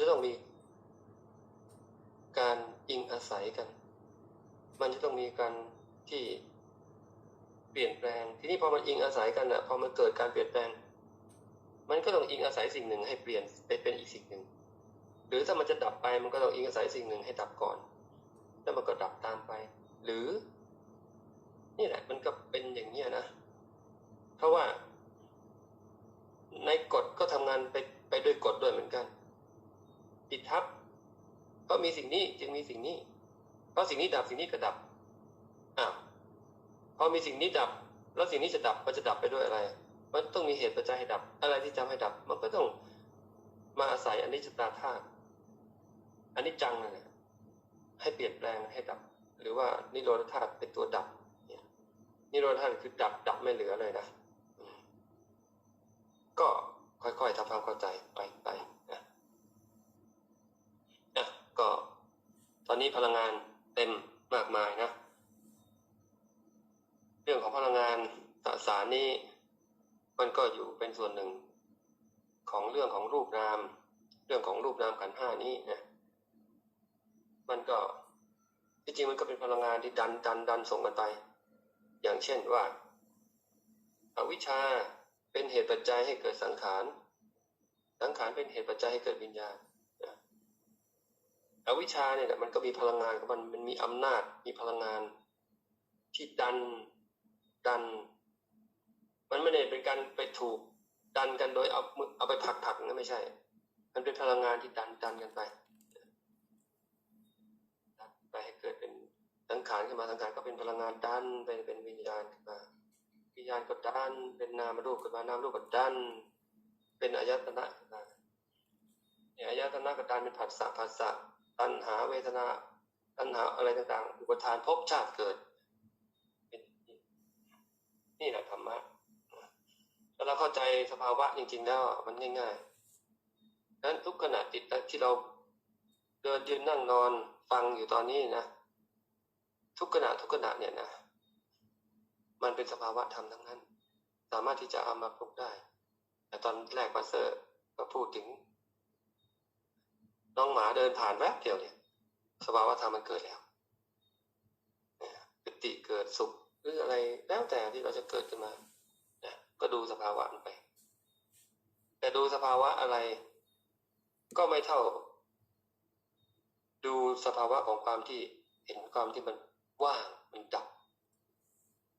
จะต้องมีการอิงอาศัยกัน มันจะต้องมีการที่เปลี่ยนแปลง ทีนี้พอมันอิงอาศัยกันอะ พอมันเกิดการเปลี่ยนแปลง มันก็ต้องอิงอาศัยสิ่งหนึ่งให้เปลี่ยนไปเป็นอีกสิ่งหนึ่ง หรือถ้ามันจะดับไปมันก็ต้องอิงอาศัยสิ่งหนึ่งให้ดับก่อน แล้วมันก็ดับตามไป หรือ นี่แหละ มันก็เป็นอย่างนี้ยนะ เพราะว่า ในกฎก็ทำงานไปไปด้วยกฎด้วยเหมือนกัน ติดทับเพราะมีสิ่งนี้จึงมีสิ่งนี้ เพราะสิ่งนี้ดับสิ่งนี้ก็ดับอ้าวพอมีสิ่งนี้ดับ แล้วสิ่งนี้จะดับมันจะดับไปด้วยอะไร มันต้องมีเหตุปัจจัยให้ดับ อะไรที่ทำให้ดับ มันก็ต้องมาอาศัยอันนี้จตาธาตุอันนี้จังนั่นแหละให้เปลี่ยนแปลงให้ดับ หรือว่านิโรธธาตุเป็นตัวดับเนี่ยนิโรธธาตุคือดับดับไม่เหลือเลยนะก็ค่อยๆทำความเข้าใจไปไปนะนะก็ ต อนนี้พลังงานเต็มมากมายนะ เรื่องของพลังงานสสารนี้ มันก็อยู่เป็นส่วนหนึ่ง ของเรื่องของรูปนาม เรื่องของรูปนามขันห้านี้นะมันก็ที่จริงมันก็เป็นพลังงานที่ดันดันดันส่งกันไป อย่างเช่นว่าอาวิชชาเป็นเหตุปัจจัยให้เกิดสังขาร สังขารเป็นเหตุปัจจัยให้เกิดวิญญาณ อวิชชาเนี่ยมันก็มีพลังงานของมันมันมีอำนาจมีพลังงานที่ดันดัน มันไม่ได้เป็นการไปถูกดันกันโดยเอาเอาไปผลักผลักนะไม่ใช่ มันเป็นพลังงานที่ดันดันกันไปดันไปให้เกิดเป็นสังขารขึ้นมาสังขารก็เป็นพลังงานดันไปเป็นวิญญาณขึ้นมาวิญญาณก็ดันเป็นนามรูปขึ้นมานามรูปก็ดัน เป็นอายตนะขึ้นมาเนี่ยอายตนะก็ดันเป็นผัสสะผัสสะ ตัณหาเวทนา ตัณหาอะไรต่างๆ อุปทานภพชาติเกิดนนี่แหละธรรมะถ้าเราเข้าใจสภาวะจริง ๆ แล้วมันง่ายๆนั้นทุกขณะจิตที่เราเดินยืนนั่งนอนฟังอยู่ตอนนี้นะทุกขณะทุกขณะเนี่ยนะมันเป็นสภาวะธรรมทั้งนั้น สามารถที่จะเอามาปลุกได้ แต่ตอนแรกมาเซอร์ก็พูดถึง น้องหมาเดินผ่านแวบเดียวเนี่ย สภาวะธรรมมันเกิดแล้วนะปิติเกิดสุขหรืออะไรแล้วแต่ที่เราจะเกิดขึ้นมานะก็ดูสภาวะมันไป แต่ดูสภาวะอะไรก็ไม่เท่า ดูสภาวะของความที่เห็นความที่มันว่างมันดับ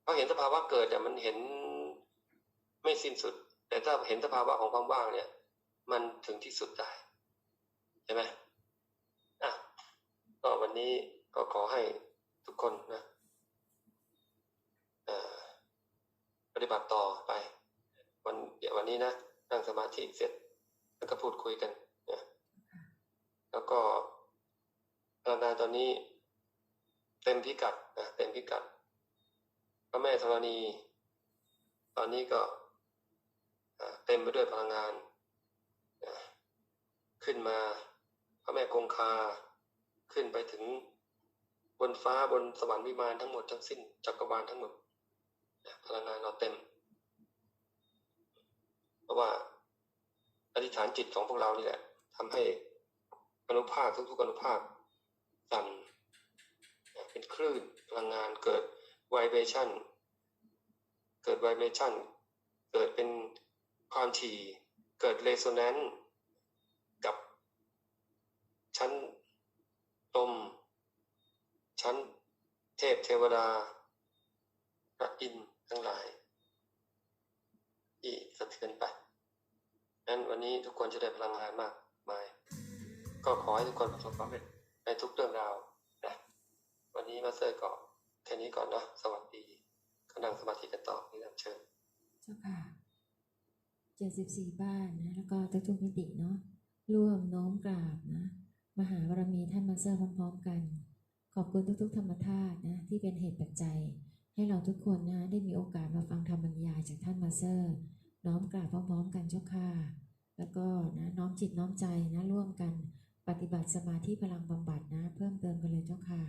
เพราะเห็นสภาวะเกิดแต่มันเห็นไม่สิ้นสุด แต่ถ้าเห็นสภาวะของความว่างเนี่ย มันถึงที่สุดได้ ใช่ไหมอะก็วันนี้ก็ขอให้ทุกคนนะปฏิบัติต่อไป วันเดี๋ยววันนี้นะนั่งสมาธิเสร็จ แล้วก็พูดคุยกันนะแล้วก็พลังงานตอนนี้เต็มพิกัดนะเต็มพิกัดพระแม่ธรณี ตอนนี้ก็เต็มไปด้วยพลังงานนะขึ้นมา ระแม่คงคาขึ้นไปถึงบนฟ้าบนสวรรค์วิมานทั้งหมดทั้งสิ้นจักรวาลทั้งหมดพลังงานเราเต็ม เพราะว่าอธิษฐานจิตของพวกเรานี่แหละทำให้อนุภาคทุกๆอนุภาคสั่นเป็นคลื่นพลังงานเกิดไวเบชันเกิดไวเบชันเกิดเป็นความถี่เกิดเรโซแนนซ์ ชั้นลมชั้นเทพเทวดา พระอินทร์ทั้งหลาย ที่สะเทือนไปนั้นวันนี้ทุกคนจะได้พลังงานมากมาย ก็ขอให้ทุกคนประสบความสำเร็จในทุกเรื่องราวนะวันนี้มาเตอร์ก็แค่นี้ก่อนเนาะสวัสดีก็นั่งสมาธิกันต่อนี่นำเชิญเจ้าค่ะเจ็ดสิบสี่บ้านนะ แล้วก็ทุกๆมิติเนาะร่วมน้อมกราบนะ มหาบารมีท่านมาเซอร์พร้อมๆกัน ขอบคุณทุกๆ ธรรมธาตุนะที่เป็นเหตุปัจจัย ให้เราทุกคนนะได้มีโอกาสมาฟังธรรมบรรยายจากท่านมาเซอร์ น้อมกราบพร้อมๆ กันเจ้าค่ะแล้วก็นะน้อมจิตน้อมใจนะร่วมกัน ปฏิบัติสมาธิพลังบำบัดนะ เพิ่มเติมกันเลยเจ้าค่ะ